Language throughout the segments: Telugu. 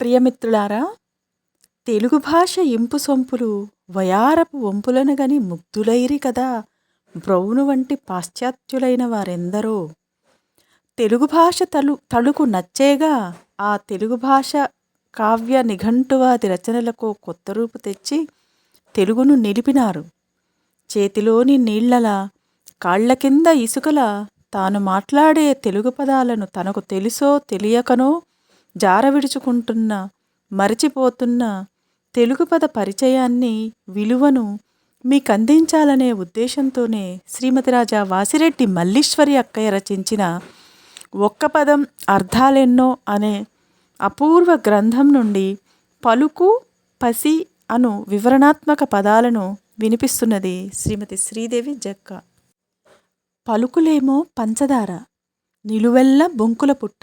ప్రియమిత్రులారా తెలుగు భాష ఇంపు సొంపులు వయారపు వంపులనుగని ముగ్ధులైరి కదా. బ్రౌను వంటి పాశ్చాత్యులైన వారెందరో. తెలుగు భాష తలు తలుకు నచ్చేగా ఆ తెలుగు భాష కావ్య నిఘంటువాది రచనలకు కొత్త రూపు తెచ్చి తెలుగును నిలిపినారు. చేతిలోని నీళ్ళలా కాళ్ళ కింద ఇసుకలా తాను మాట్లాడే తెలుగు పదాలను తనకు తెలుసో తెలియకనో జార విడుచుకుంటున్న మరచిపోతున్న తెలుగు పద పరిచయాన్ని విలువను మీకు అందించాలనే ఉద్దేశంతోనే శ్రీమతి రాజా వాసిరెడ్డి మల్లీశ్వరి అక్కయ్య రచించిన ఒక్క పదం అర్థాలెన్నో అనే అపూర్వ గ్రంథం నుండి పలుకు పసి అను వివరణాత్మక పదాలను వినిపిస్తున్నది శ్రీమతి శ్రీదేవి జక్క. పలుకులేమో పంచదార నిలువెల్ల బొంకుల పుట్ట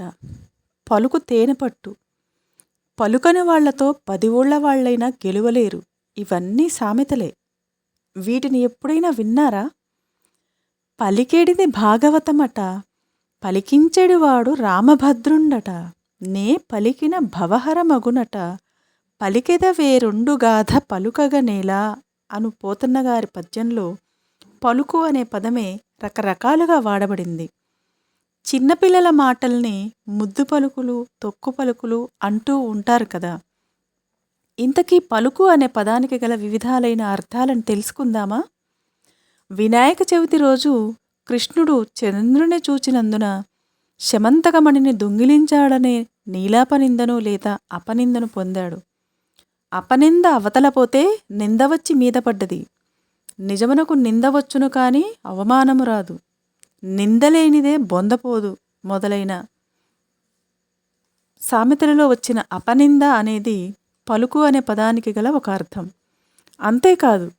పలుకు తేనెపట్టు పలుకని వాళ్ళతో పది ఊళ్ళ వాళ్ళైనా గెలువలేరు. ఇవన్నీ సామెతలే. వీటిని ఎప్పుడైనా విన్నారా? పలికేడిది భాగవతమట. పలికించెడివాడు రామభద్రుండట. నే పలికిన భవహర మగునట పలికెద వేరొండు గాథ పలుకగనేలా అను పోతన్నగారి పద్యంలో పలుకు అనే పదమే రకరకాలుగా వాడబడింది. చిన్నపిల్లల మాటల్ని ముద్దు పలుకులు తొక్కు పలుకులు అంటూ ఉంటారు కదా. ఇంతకీ పలుకు అనే పదానికి గల వివిధాలైన అర్థాలను తెలుసుకుందామా? వినాయక చవితి రోజు కృష్ణుడు చంద్రుని చూచినందున శమంతకమణిని దొంగిలించాడనే నీలాపనిందను లేదా అపనిందను పొందాడు. అపనింద అవతలపోతే నింద వచ్చి మీద పడ్డది. నిజమునకు నింద వచ్చును కానీ అవమానము రాదు. నిందలేనిదే బొందపోదు మొదలైన సామెతలలో వచ్చిన అపనింద అనేది పలుకు అనే పదానికి గల ఒక అర్థం. అంతేకాదు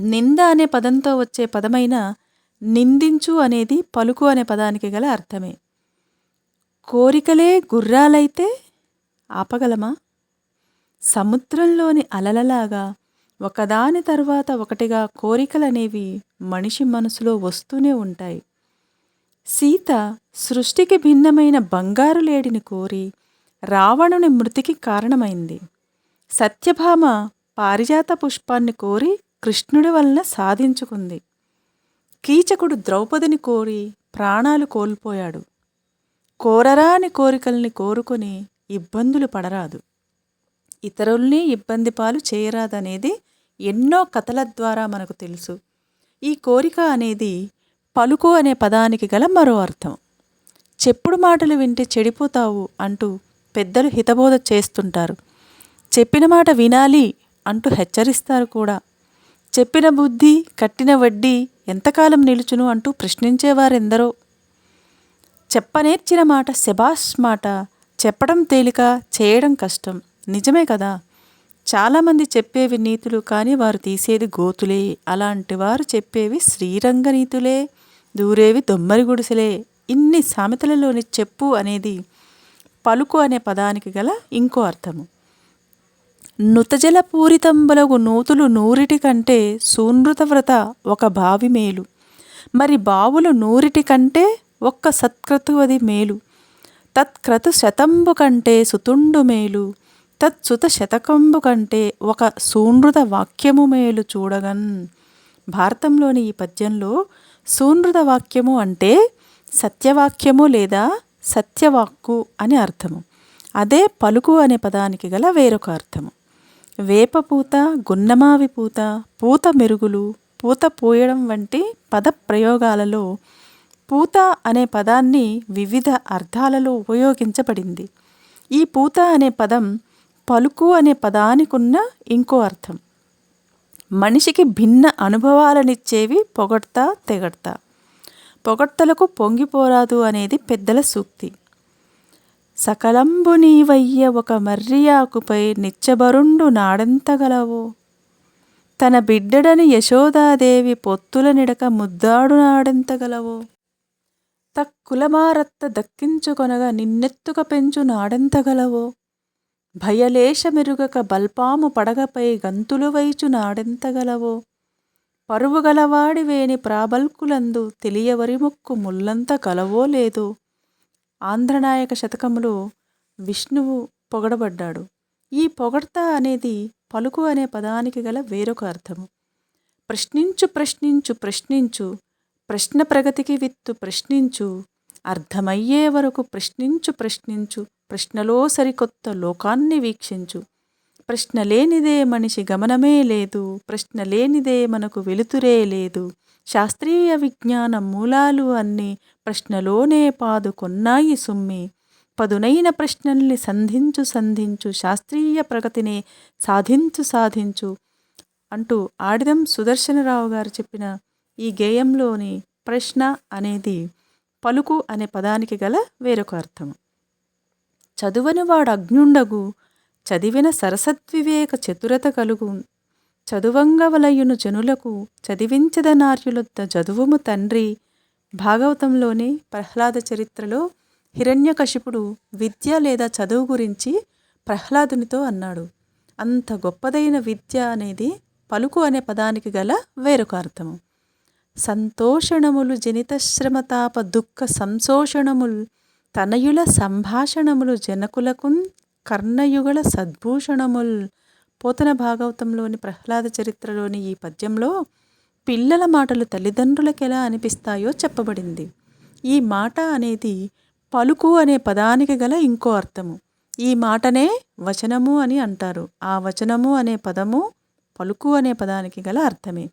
నింద అనే పదంతో వచ్చే పదమైన నిందించు అనేది పలుకు అనే పదానికి గల అర్థమే. కోరికలే గుర్రాలైతే ఆపగలమా? సముద్రంలోని అలలలాగా ఒకదాని తర్వాత ఒకటిగా కోరికలనేవి మనిషి మనసులో వస్తూనే ఉంటాయి. సీత సృష్టికి భిన్నమైన బంగారు లేడిని కోరి రావణుని మృతికి కారణమైంది. సత్యభామ పారిజాత పుష్పాన్ని కోరి కృష్ణుడి వలన సాధించుకుంది. కీచకుడు ద్రౌపదిని కోరి ప్రాణాలు కోల్పోయాడు. కోరరాని కోరికల్ని కోరుకొని ఇబ్బందులు పడరాదు. ఇతరుల్ని ఇబ్బంది పాలు చేయరాదనేది ఎన్నో కథల ద్వారా మనకు తెలుసు. ఈ కోరిక అనేది పలుకు అనే పదానికి గల మరో అర్థం. చెప్పుడు మాటలు వింటే చెడిపోతావు అంటూ పెద్దలు హితబోధ చేస్తుంటారు. చెప్పిన మాట వినాలి అంటూ హెచ్చరిస్తారు కూడా. చెప్పిన బుద్ధి కట్టిన వడ్డీ ఎంతకాలం నిలుచును అంటూ ప్రశ్నించేవారెందరో? చెప్పనేర్చిన మాట శబాష్ మాట చెప్పడం తేలిక చేయడం కష్టం. నిజమే కదా? చాలామంది చెప్పేవి నీతులు కానీ వారు తీసేది గోతులే. అలాంటి వారు చెప్పేవి శ్రీరంగ నీతులే. దూరేవి దొమ్మరి గుడిసెలే. ఇన్ని సామెతలలోని చెప్పు అనేది పలుకు అనే పదానికి గల ఇంకో అర్థము. నుతజల పూరితంబులకు నూతులు నూరిటి కంటే సూనృత వ్రత ఒక బావి మేలు. మరి బావులు నూరిటి కంటే ఒక్క సత్క్రతువది మేలు. తత్క్రతు శతంబు కంటే సుతుండు మేలు. తత్సుత శతకంబు కంటే ఒక సూనృత వాక్యము మేలు చూడగన్. భారతంలోని ఈ పద్యంలో సూనృత వాక్యము అంటే సత్యవాక్యము లేదా సత్యవాక్కు అని అర్థము. అదే పలుకు అనే పదానికి గల వేరొక అర్థము. వేప పూత గున్నమావి పూత పూత మెరుగులు పూత పోయడం వంటి పద ప్రయోగాలలో పూత అనే పదాన్ని వివిధ అర్థాలలో ఉపయోగించబడింది. ఈ పూత అనే పదం పలుకు అనే పదానికున్న ఇంకో అర్థం. మనిషికి భిన్న అనుభవాలనిచ్చేవి పొగడ్తా తెగడ్తా. పొగడ్తలకు పొంగిపోరాదు అనేది పెద్దల సూక్తి. సకలంబు నీవయ్య ఒక మర్రియాకుపై నిచ్చబరుండు నాడెంతగలవో తన బిడ్డడని యశోదాదేవి పొత్తుల నిడక ముద్దాడు నాడెంతగలవో తక్కులమారత్త దక్కించుకొనగా నిన్నెత్తుక పెంచు నాడెంతగలవో భయలేశమెరుగక బల్పాము పడగపై గంతులు వైచు నాడెంతగలవో? పరువుగలవాడి వేని ప్రాబల్కులందు తెలియవరి ముక్కు ముల్లంత కలవో లేదో? ఆంధ్రనాయక శతకములో విష్ణువు పొగడబడ్డాడు. ఈ పొగడ్త అనేది పలుకు అనే పదానికి గల వేరొక అర్థము. ప్రశ్నించు ప్రశ్నించు ప్రశ్నించు ప్రశ్న ప్రగతికి విత్తు ప్రశ్నించు అర్థమయ్యే వరకు ప్రశ్నించు ప్రశ్నించు ప్రశ్నలో సరికొత్త లోకాన్ని వీక్షించు. ప్రశ్న లేనిదే మనిషి గమనమే లేదు. ప్రశ్న లేనిదే మనకు వెలుతురే లేదు. శాస్త్రీయ విజ్ఞాన మూలాలు అన్నీ ప్రశ్నలోనే పాదుకొన్నాయి సుమ్మి. పదునైన ప్రశ్నల్ని సంధించు సంధించు శాస్త్రీయ ప్రగతిని సాధించు సాధించు అంటూ ఆడిదం సుదర్శనరావు గారు చెప్పిన ఈ గేయంలోని ప్రశ్న అనేది పలుకు అనే పదానికి గల వేరొక అర్థం. చదువనివాడు అజ్ఞుండగు చదివిన సరసద్వివేక చతురత కలుగు. చదువంగవలయును జనులకు చదివించదనార్యులొద్ద చదువుము తండ్రి. భాగవతంలోని ప్రహ్లాద చరిత్రలో హిరణ్యకశిపుడు విద్య లేదా చదువు గురించి ప్రహ్లాదునితో అన్నాడు. అంత గొప్పదైన విద్య అనేది పలుకు అనే పదానికి గల వేరొక అర్థము. సంతోషణములు జనితశ్రమతాప దుఃఖ సంశోషణములు తనయుల సంభాషణములు జనకులకు కర్ణయుగల సద్భూషణముల్. పోతన భాగవతంలోని ప్రహ్లాద చరిత్రలోని ఈ పద్యంలో పిల్లల మాటలు తల్లిదండ్రులకు ఎలా అనిపిస్తాయో చెప్పబడింది. ఈ మాట అనేది పలుకు అనే పదానికి గల ఇంకో అర్థము. ఈ మాటనే వచనము అని అంటారు. ఆ వచనము అనే పదము పలుకు అనే పదానికి గల అర్థమే.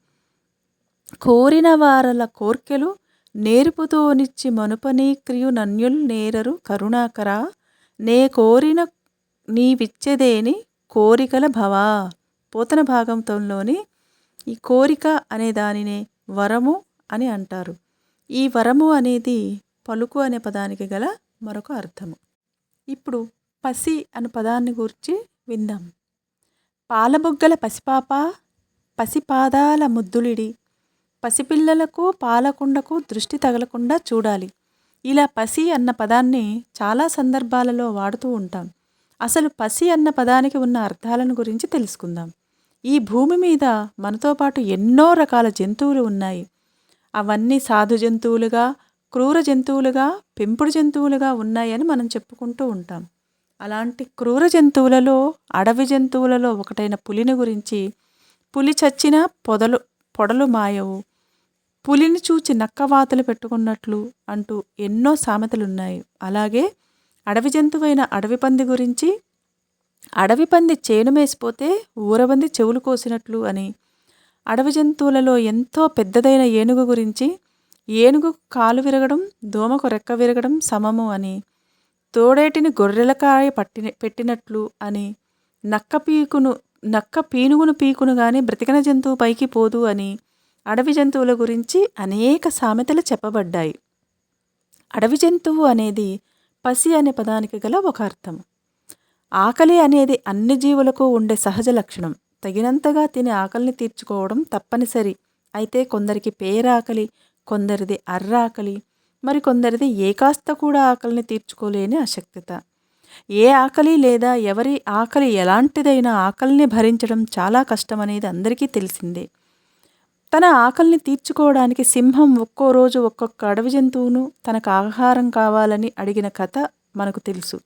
కోరిన వారల కోర్కెలు నేర్పుతోనిచ్చి మనుపనీక్రియు నన్యుల్ నేరరు కరుణాకరా. నే కోరిన నీవిచ్చేదేని కోరికల భవా. పోతన భాగంతంలోని ఈ కోరిక అనే దానినే వరము అని అంటారు. ఈ వరము అనేది పలుకు అనే పదానికి గల మరొక అర్థము. ఇప్పుడు పసి అనే పదాన్ని గురించి విందాం. పాలబుగ్గల పసిపాప పసిపాదాల ముద్దులిడి పసిపిల్లలకు పాలకుండకు దృష్టి తగలకుండా చూడాలి. ఇలా పసి అన్న పదాన్ని చాలా సందర్భాలలో వాడుతూ ఉంటాం. అసలు పసి అన్న పదానికి ఉన్న అర్థాలను గురించి తెలుసుకుందాం. ఈ భూమి మీద మనతో పాటు ఎన్నో రకాల జంతువులు ఉన్నాయి. అవన్నీ సాధు జంతువులుగా క్రూర జంతువులుగా పెంపుడు జంతువులుగా ఉన్నాయని మనం చెప్పుకుంటూ ఉంటాం. అలాంటి క్రూర జంతువులలో అడవి జంతువులలో ఒకటైన పులిని గురించి పులి చచ్చిన పొదలు పొడలు మాయవు. పులిని చూచి నక్కవాతలు పెట్టుకున్నట్లు అంటూ ఎన్నో సామెతలున్నాయి. అలాగే అడవి జంతువైన అడవి పంది గురించి అడవి పంది చేను మేసిపోతే ఊరబంది చెవులు కోసినట్లు అని అడవి జంతువులలో ఎంతో పెద్దదైన ఏనుగు గురించి ఏనుగు కాలు విరగడం దోమకు రెక్క విరగడం సమము అని తోడేటిని గొర్రెలకాయ పట్టి పెట్టినట్లు అని నక్క పీకును నక్క పీనుగును పీకును కానీ బ్రతికిన జంతువు పైకి పోదు అని అడవి జంతువుల గురించి అనేక సామెతలు చెప్పబడ్డాయి. అడవి జంతువు అనేది పసి అనే పదానికి గల ఒక అర్థం. ఆకలి అనేది అన్ని జీవులకు ఉండే సహజ లక్షణం. తగినంతగా తిని ఆకలిని తీర్చుకోవడం తప్పనిసరి. అయితే కొందరికి పేరాకలి కొందరిది అర్రాకలి మరి కొందరిది ఏ కాస్త కూడా ఆకలిని తీర్చుకోలేని అశక్తత ఏ ఆకలి లేదా ఎవరి ఆకలి ఎలాంటిదైనా ఆకలిని భరించడం చాలా కష్టమనేది అందరికీ తెలిసిందే. తన ఆకలిని తీర్చుకోవడానికి సింహం ఒక్కో రోజు ఒక్కొక్క అడవి జంతువును తనకు ఆహారం కావాలని అడిగిన కథ మనకు తెలుసు.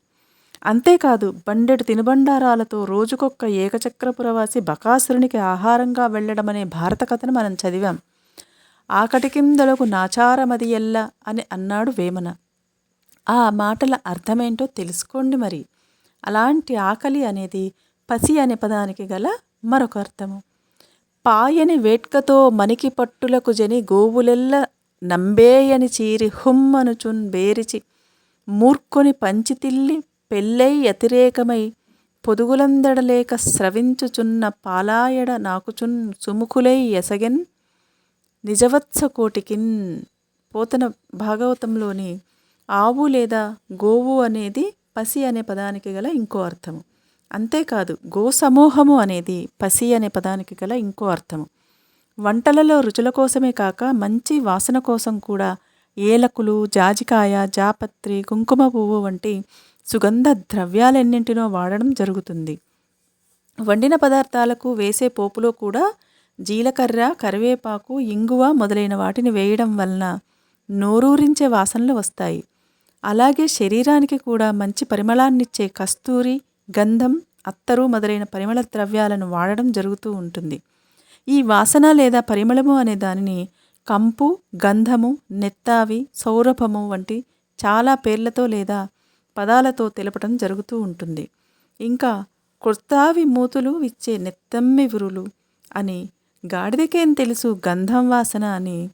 అంతేకాదు బండెడు తినుబండారాలతో రోజుకొక్క ఏకచక్రపురవాసి బకాసురునికి ఆహారంగా వెళ్ళడమనే భారత కథను మనం చదివాం. ఆకటికిందలకు నాచారమది ఎల్ల అని అన్నాడు వేమన. ఆ మాటల అర్థమేంటో తెలుసుకోండి మరి. అలాంటి ఆకలి అనేది పసి అనే పదానికి గల మరొక అర్థము. పాయని వేట్కతో మనికి పట్టులకు జని గోవులెల్ల నంబేయని చీరి హుమ్మనుచున్ బేరిచి మూర్ఖుని పంచితిల్లి పెళ్ళై అతిరేకమై పొదుగులందడలేక స్రవించుచున్న పాలాయడ నాకుచున్ సుముఖులై ఎసగెన్ నిజవత్స కోటికిన్ పోతన భాగవతంలోని ఆవు లేదా గోవు అనేది పసి అనే పదానికి గల ఇంకో అర్థము. అంతేకాదు గో సమూహము అనేది పసి అనే పదానికి గల ఇంకో అర్థము. వంటలలో రుచుల కోసమే కాక మంచి వాసన కోసం కూడా ఏలకులు జాజికాయ జాపత్రి కుంకుమ పువ్వు వంటి సుగంధ ద్రవ్యాలెన్నింటినో వాడడం జరుగుతుంది. వండిన పదార్థాలకు వేసే పోపులో కూడా జీలకర్ర కరివేపాకు ఇంగువ మొదలైన వాటిని వేయడం వలన నోరూరించే వాసనలు వస్తాయి. అలాగే శరీరానికి కూడా మంచి పరిమళాన్నిచ్చే కస్తూరి గంధం అత్తరు మొదలైన పరిమళ ద్రవ్యాలను వాడడం జరుగుతూ ఉంటుంది. ఈ వాసన లేదా పరిమళము అనే దానిని కంపు గంధము నెత్తావి సౌరభము వంటి చాలా పేర్లతో లేదా పదాలతో తెలపడం జరుగుతూ ఉంటుంది. ఇంకా కొత్తావి మూతులు ఇచ్చే నెత్తమ్మి విరులు అని గాడిదకేం తెలుసు గంధం వాసన అని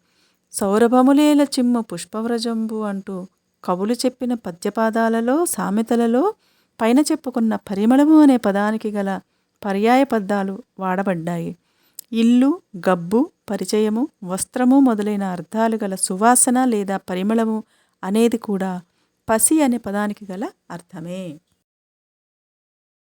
సౌరభములేల చిమ్ము పుష్పవ్రజంబు అంటూ కవులు చెప్పిన పద్యపాదాలలో సామెతలలో పైన చెప్పుకున్న పరిమళము అనే పదానికి గల పర్యాయ పదాలు వాడబడ్డాయి. ఇల్లు గబ్బు పరిచయము వస్త్రము మొదలైన అర్థాలు గల సువాసన లేదా పరిమళము అనేది కూడా పసి అనే పదానికి గల అర్థమే.